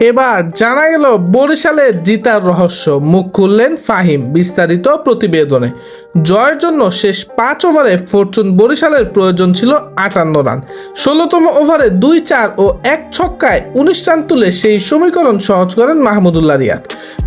এবার জানা গেল, বরিশালে জিতার রহস্য। মুখ খুললেন ফাহিম বিস্তারিত প্রতিবেদনে। জয়ের জন্য শেষ পাঁচ ওভারে ফরচুন বরিশালের প্রয়োজন ছিল আটান্ন রান। ষোলোতম ওভারে দুই চার ও এক ছক্কায় উনিশ রান তুলে সেই সমীকরণ সহজ করেন মাহমুদুল্লাহ রিয়াদ।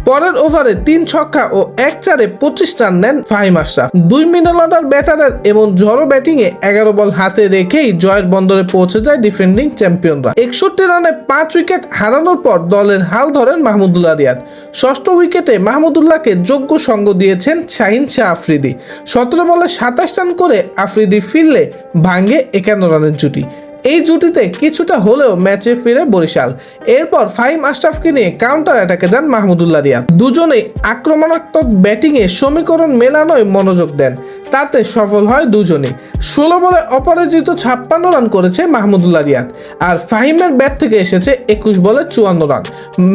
পরের ওভারে তিন ছক্কা ও এক চারে পঁচিশ রান নেন ফাহিম আশরাফ। দুই মিডল অর্ডার ব্যাটারের এবং ঝড়ো ব্যাটিংয়ে এগারো বল হাতে রেখেই জয়ের বন্দরে পৌঁছে যায় ডিফেন্ডিং চ্যাম্পিয়নরা। একষট্টি রানে পাঁচ উইকেট হারানোর পর দলের হাল ধরেন মাহমুদুল্লাহ রিয়াদ ষষ্ঠ উইকেটে মাহমুদুল্লাহকে যোগ্য সঙ্গ দিয়েছেন শাহিন শাহ আফ্রিদি। সতেরো বলে সাতাশ রান করে আফ্রিদি ফিরলে ভাঙ্গে একান্ন রানের জুটি। এই জুটিতে কিছুটা হলেও ম্যাচে ফিরে বরিশাল। এরপর ফাইম আশরাফকে নিয়ে কাউন্টার অ্যাটাকে যান মাহমুদুল্লাহ রিয়াদ। দুজনেই আক্রমণাত্মক ব্যাটিংয়ে সমীকরণ মেলানোয় মনোযোগ দেন। তাতে সফল হয় দুজনে। ষোলো বলে অপরাজিত ছাপ্পান্ন রান করেছে মাহমুদুল্লাহ রিয়াদ। আর ফাহিমের ব্যাট থেকে এসেছে একুশ বলে চুয়ান্ন রান।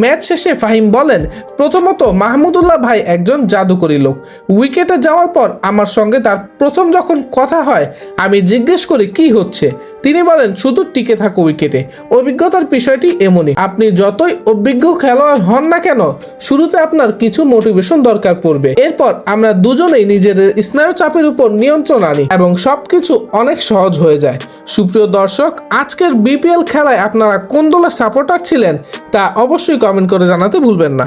ম্যাচ শেষে ফাহিম বলেন, প্রথমত মাহমুদুল্লাহ ভাই একজন জাদুকরী লোক। উইকেটে যাওয়ার পর আমার সঙ্গে তার প্রথম যখন কথা হয়, আমি জিজ্ঞেস করি, কি হচ্ছে? তিনি বলেন, শুধু টিকে থাকো উইকেটে। অভিজ্ঞতার বিষয়টি এমনই। আপনি যতই অভিজ্ঞ খেলোয়াড় হন না কেন, শুরুতে আপনার কিছু মোটিভেশন দরকার পড়বে। এরপর আমরা দুজনেই নিজেদের স্নায়ু চাপের উপর নিয়ন্ত্রণ আনি এবং সবকিছু অনেক সহজ হয়ে যায়। সুপ্রিয় দর্শক, আজকের বিপিএল খেলায় আপনারা কোন দলের সাপোর্টার ছিলেন তা অবশ্যই কমেন্ট করে জানাতে ভুলবেন না।